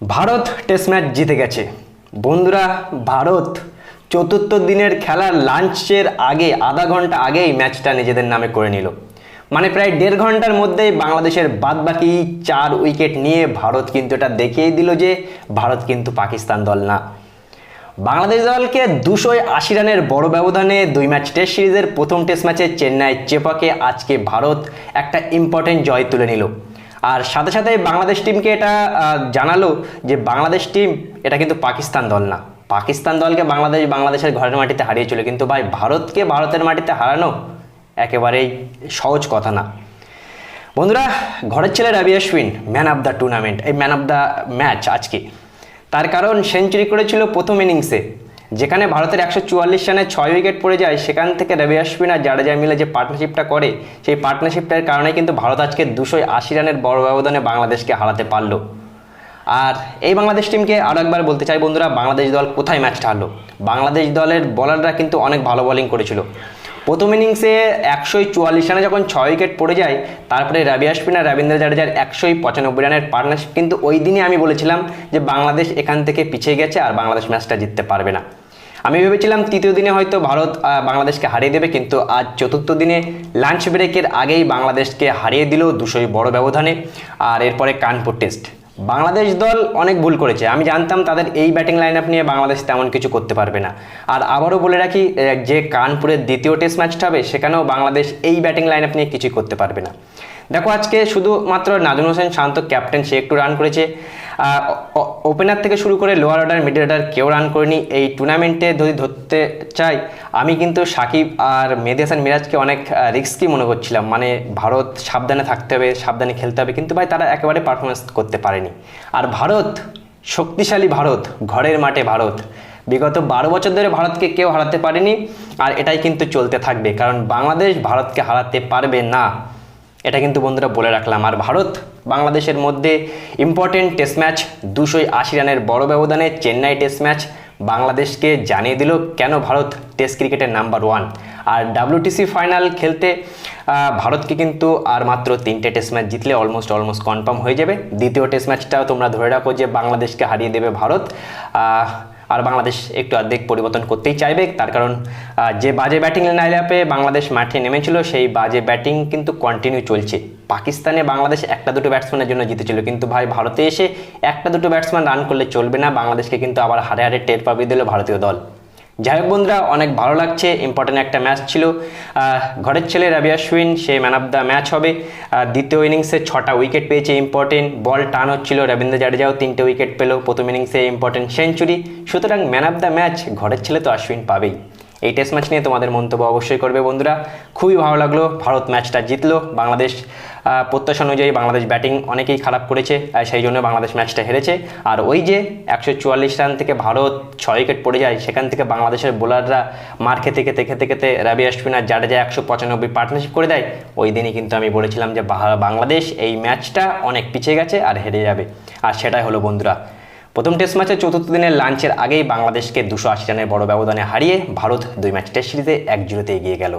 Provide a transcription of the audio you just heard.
Bharat test match জিতে গেছে। বন্ধুরা, ভারত চতুর্থ দিনের খেলার লাঞ্চের আগে আধা ঘণ্টা আগেই ম্যাচটা নিজেদের নামে করে নিল। মানে প্রায় দেড় ঘণ্টার মধ্যেই বাংলাদেশের বাদবাকি চার উইকেট নিয়ে ভারত কিন্তু এটা দেখিয়ে দিল যে ভারত কিন্তু পাকিস্তান দল না। বাংলাদেশ দলকে দুশো আশি রানের বড় ব্যবধানে দুই ম্যাচ টেস্ট সিরিজের প্রথম টেস্ট ম্যাচে চেন্নাই চেপাকে আজকে ভারত একটা ইম্পর্টেন্ট জয় তুলে নিল। আর সাথে সাথে বাংলাদেশ টিমকে এটা জানালো যে বাংলাদেশ টিম এটা কিন্তু পাকিস্তান দল না। পাকিস্তান দলকে বাংলাদেশ, বাংলাদেশের ঘরের মাটিতে হারিয়েছিল কিন্তু ভাই, ভারতকে ভারতের মাটিতে হারানো একেবারেই সহজ কথা না। বন্ধুরা, ঘরের ছেলে Ravi Ashwin man of the tournament এই ম্যান অফ দ্য ম্যাচ আজকে। তার কারণ সেঞ্চুরি করেছিল প্রথম ইনিংসে যেখানে ভারতের একশো চুয়াল্লিশ রানে ছয় উইকেট পড়ে যায়, সেখান থেকে রবি অশ্বিন আর জাডেজা মিলে যে পার্টনারশিপটা করে, সেই পার্টনারশিপটার কারণে কিন্তু ভারত আজকে দুশো আশি রানের বড় ব্যবধানে বাংলাদেশকে হারাতে পারল। আর এই বাংলাদেশ টিমকে আরও একবার বলতে চাই বন্ধুরা, বাংলাদেশ দল কোথায় ম্যাচটা হারলো? বাংলাদেশ দলের বলাররা কিন্তু অনেক ভালো বোলিং করেছিল। প্রথম ইনিংসে একশোই চুয়াল্লিশ রানে যখন ছয় উইকেট পড়ে যায়, তারপরে রবি অশ্বিন আর রবীন্দ্র জাডেজার একশোই পঁচানব্বই রানের পার্টনারশিপ কিন্তু ওই দিনই আমি বলেছিলাম যে বাংলাদেশ এখান থেকে পিছিয়ে গেছে আর বাংলাদেশ ম্যাচটা জিততে পারবে না। আমি ভেবেছিলাম তৃতীয় দিনে হয়তো ভারত বাংলাদেশকে হারিয়ে দেবে, কিন্তু আজ চতুর্থ দিনে লাঞ্চ ব্রেকের আগেই বাংলাদেশকে হারিয়ে দিল দুশোই বড় ব্যবধানে। আর এরপরে কানপুর টেস্ট বাংলাদেশ দল অনেক ভুল করেছে। আমি জানতাম তাদের এই ব্যাটিং লাইন আপ নিয়ে বাংলাদেশ তেমন কিছু করতে পারবে না। আর আবারও বলে রাখি যে কানপুরের দ্বিতীয় টেস্ট ম্যাচটা হবে, সেখানেও বাংলাদেশ এই ব্যাটিং লাইন আপ নিয়ে কিছুই করতে পারবে না। দেখো আজকে শুধুমাত্র নাজমুল হোসেন শান্ত ক্যাপ্টেন, সে একটু রান করেছে। ওপেনার থেকে শুরু করে লোয়ার অর্ডার মিডল অর্ডার কেউ রান করেনি। এই টুর্নামেন্টে যদি ধরতে চাই, আমি কিন্তু সাকিব আর মেহেদি হাসান মিরাজকে অনেক রিস্কি মনে করছিলাম। মানে ভারত সাবধানে থাকতে হবে, সাবধানে খেলতে হবে। কিন্তু ভাই, তারা একেবারে পারফরমেন্স করতে পারেনি। আর ভারত, শক্তিশালী ভারত, ঘরের মাঠে ভারত। বিগত বারো বছর ধরে ভারতকে কেউ হারাতে পারেনি। আর এটাই কিন্তু চলতে থাকবে। কারণ বাংলাদেশ ভারতকে হারাতে পারবে না। এটা কিন্তু বন্ধুরা বলে রাখলাম। আর ভারত বাংলাদেশের মধ্যে ইম্পর্টেন্ট টেস্ট ম্যাচ দুশোই আশি রানের বড় ব্যবধানে চেন্নাই টেস্ট ম্যাচ বাংলাদেশকে জানিয়ে দিল কেন ভারত টেস্ট ক্রিকেটের নাম্বার ওয়ান আর ডাব্লিউটিসি ফাইনাল খেলতে ভারতকে কিন্তু আর মাত্র তিনটে টেস্ট ম্যাচ জিতলে অলমোস্ট অলমোস্ট কনফার্ম হয়ে যাবে। দ্বিতীয় টেস্ট ম্যাচটাও তোমরা ধরে রাখো যে বাংলাদেশকে হারিয়ে দেবে ভারত। আর বাংলাদেশ একটু অর্ধেক পরিবর্তন করতেই চাইবে। তার কারণ যে বাজে ব্যাটিং লাইলাপে বাংলাদেশ মাঠে নেমেছিল, সেই বাজে ব্যাটিং কিন্তু কন্টিনিউ চলছে। পাকিস্তানে বাংলাদেশ একটা দুটো ব্যাটসম্যানের জন্য জিতেছিল। কিন্তু ভাই, ভারতে এসে একটা দুটো ব্যাটসম্যান রান করলে চলবে না। বাংলাদেশকে কিন্তু আবার হারে হারে টের পাবিয়ে দিল ভারতীয় দল। যাই হোক বন্ধুরা, অনেক ভালো লাগছে ইম্পর্টেন্ট একটা ম্যাচ ছিল। ঘরের ছেলে রবি অশ্বিন সে ম্যান অফ দ্য ম্যাচ হবে। দ্বিতীয় ইনিংসে ছটা উইকেট পেয়েছে ইম্পর্টেন্ট বল টান হচ্ছিল, রবীন্দ্র জাডেজাও তিনটে উইকেট পেল। প্রথম ইনিংসে ইম্পর্টেন্ট সেঞ্চুরি সুতরাং ম্যান অফ দ্য ম্যাচ ঘরের ছেলে তো অশ্বিন পাবেই। এই টেস্ট ম্যাচ নিয়ে তোমাদের মন্তব্য অবশ্যই করবে বন্ধুরা। খুবই ভালো লাগল, ভারত ম্যাচটা জিতলো, বাংলাদেশ প্রত্যাশা অনুযায়ী বাংলাদেশ ব্যাটিং অনেকেই খারাপ করেছে সেই জন্য বাংলাদেশ ম্যাচটা হেরেছে। আর ওই যে একশো চুয়াল্লিশ রান থেকে ভারত ছয় উইকেট পড়ে যায়, সেখান থেকে বাংলাদেশের বোলাররা মার খেতে খেতে খেতে খেতে রবি অশ্বিন আর জাডেজা একশো পঁচানব্বই পার্টনারশিপ করে দেয়, ওই দিনই কিন্তু আমি বলেছিলাম যে বাংলাদেশ এই ম্যাচটা অনেক পিছিয়ে গেছে আর হেরে যাবে। আর সেটাই হলো বন্ধুরা প্রথম টেস্ট ম্যাচে চতুর্থ দিনের লাঞ্চের আগেই বাংলাদেশকে দুশো আশি রানের বড় ব্যবধানে হারিয়ে ভারত দুই ম্যাচ টেস্ট সিরিজে এক জিরোতে এগিয়ে গেল।